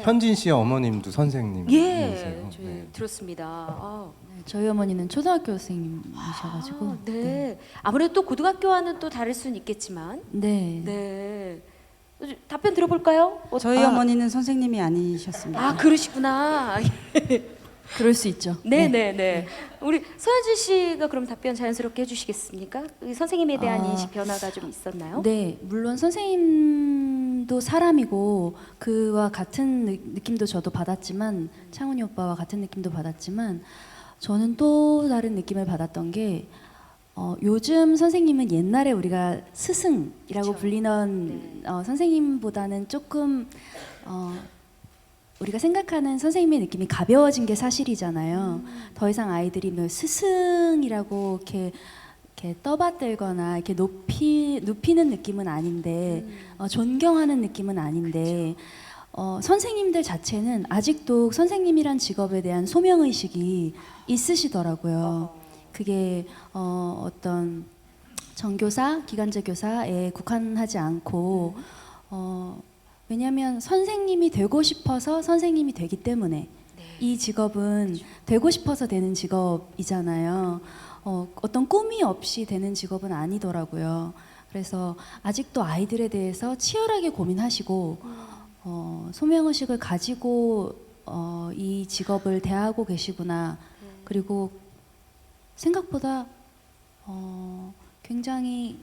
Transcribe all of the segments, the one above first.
네. 현진 씨의 어머님도 선생님이세요. 예, 저희 네. 들었습니다. 아, 네, 저희 어머니는 초등학교 선생님이셔가지고 아, 네. 아무래도 또 고등학교와는 또 다를 수는 있겠지만, 네. 네. 어, 답변 들어볼까요? 어, 저희 아, 어머니는 선생님이 아니셨습니다. 아 그러시구나. 그럴 수 있죠. 네, 네, 네. 우리 서현진 씨가 그럼 답변 자연스럽게 해주시겠습니까? 이 선생님에 대한 아, 인식 변화가 좀 있었나요? 네, 물론 선생님 도 사람이고 그와 같은 느- 느낌도 저도 받았지만 창훈이 오빠와 같은 느낌도 받았지만 저는 또 다른 느낌을 받았던 게 어, 요즘 선생님은 옛날에 우리가 스승이라고 그쵸. 불리는 어, 선생님보다는 조금 어, 우리가 생각하는 선생님의 느낌이 가벼워진 게 사실이잖아요. 더 이상 아이들이 뭐 스승이라고 이렇게 이렇게 떠받들거나 이렇게 높이 높이는 느낌은 아닌데 어, 존경하는 느낌은 아닌데 어, 선생님들 자체는 아직도 선생님이란 직업에 대한 소명 의식이 있으시더라고요. 그게 어, 어떤 정교사, 기간제 교사에 국한하지 않고 어, 왜냐하면 선생님이 되고 싶어서 선생님이 되기 때문에 이 직업은 되고 싶어서 되는 직업이잖아요. 어, 어떤 꿈이 없이 되는 직업은 아니더라고요. 그래서 아직도 아이들에 대해서 치열하게 고민하시고 어, 소명의식을 가지고 어, 이 직업을 대하고 계시구나. 그리고 생각보다 어, 굉장히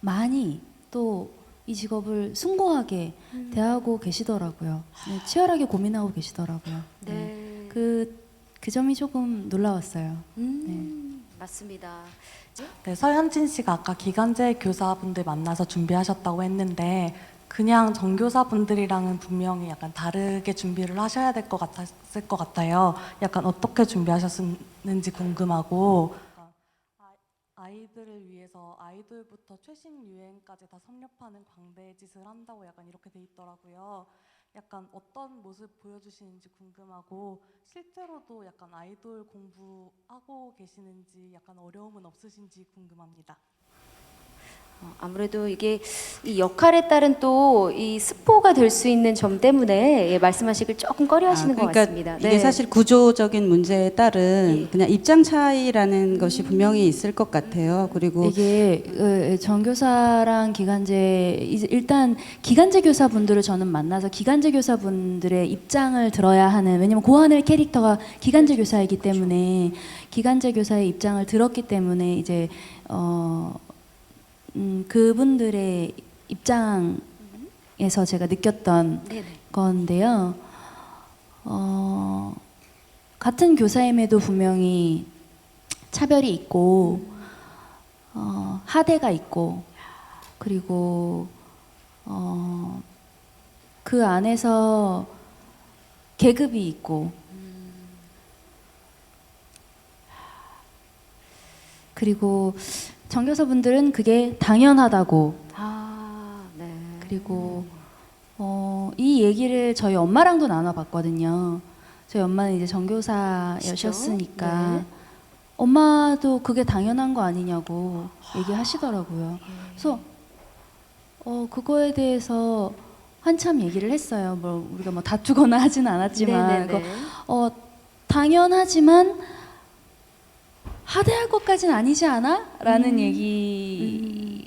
많이 또 이 직업을 숭고하게 대하고 계시더라고요. 네, 치열하게 고민하고 계시더라고요. 네. 그, 그 점이 조금 놀라웠어요. 음, 맞습니다. 네, 서현진 씨가 아까 기간제 교사분들 만나서 준비하셨다고 했는데 그냥 정교사분들이랑은 분명히 약간 다르게 준비를 하셔야 될 것 같았을 것 같아요. 약간 어떻게 준비하셨는지 궁금하고 아- 아이들을 위해서 아이돌부터 최신 유행까지 다 섭렵하는 광대 짓을 한다고 약간 이렇게 돼 있더라고요. 약간 어떤 모습 보여주시는지 궁금하고 실제로도 약간 아이돌 공부하고 계시는지 약간 어려움은 없으신지 궁금합니다. 어, 아무래도 이게 이 역할에 따른 또 이 스포가 될 수 있는 점 때문에 예, 말씀하시길 조금 꺼려하시는 아, 것 그러니까 같습니다. 이게 네. 사실 구조적인 문제에 따른 예. 그냥 입장 차이라는 것이 분명히 있을 것 같아요. 그리고 이게 어, 정교사랑 기간제 이제 일단 기간제 교사분들을 저는 만나서 기간제 교사분들의 입장을 들어야 하는 왜냐면 고하늘 캐릭터가 기간제 교사이기 때문에 기간제 교사의 입장을 들었기 때문에 이제 어 음, 그분들의 입장에서 제가 느꼈던 네네. 건데요. 어, 같은 교사임에도 분명히 차별이 있고 어, 하대가 있고 그리고 어, 그 안에서 계급이 있고 그리고 정교사분들은 그게 당연하다고 아, 네. 그리고 어, 이 얘기를 저희 엄마랑도 나눠봤거든요. 저희 엄마는 이제 정교사였으니까 네. 엄마도 그게 당연한 거 아니냐고 얘기하시더라고요. 그래서 어, 그거에 대해서 한참 얘기를 했어요. 뭐 우리가 뭐 다투거나 하지는 않았지만 네 네 네. 그거, 어, 당연하지만 하대할 것까지는 아니지 않아? 라는 얘기나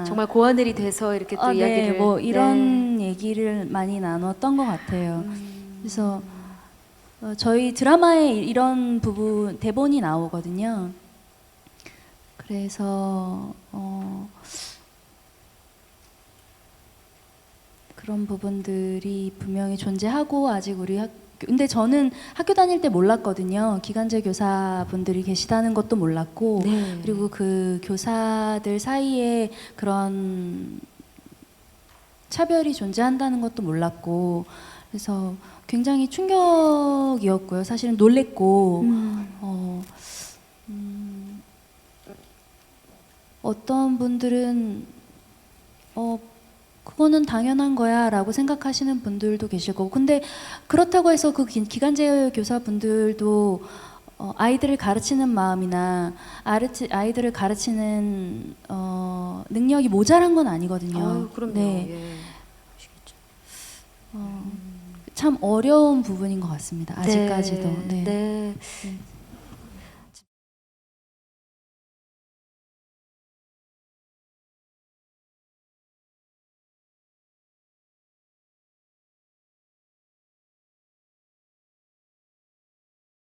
음. 정말 고하늘이 돼서 이렇게 또 아, 이야기를 네, 뭐 네. 이런 얘기를 많이 나눴던 것 같아요. 음. 그래서 어, 저희 드라마에 이- 이런 부분 대본이 나오거든요. 그래서 어, 그런 부분들이 분명히 존재하고 아직 우리 학 근데 저는 학교 다닐 때 몰랐거든요. 기간제 교사분들이 계시다는 것도 몰랐고 네. 그리고 그 교사들 사이에 그런 차별이 존재한다는 것도 몰랐고 그래서 굉장히 충격이었고요. 사실은 놀랬고 음. 어, 음, 어떤 분들은 어 그거는 당연한 거야 라고 생각하시는 분들도 계실 거고 근데 그렇다고 해서 그 기- 기간제 교사분들도 어, 아이들을 가르치는 마음이나 아르치, 아이들을 가르치는 어, 능력이 모자란 건 아니거든요. 아유, 그럼요. 네. 예. 어, 참 어려운 부분인 것 같습니다. 아직까지도. 네. 네. 네.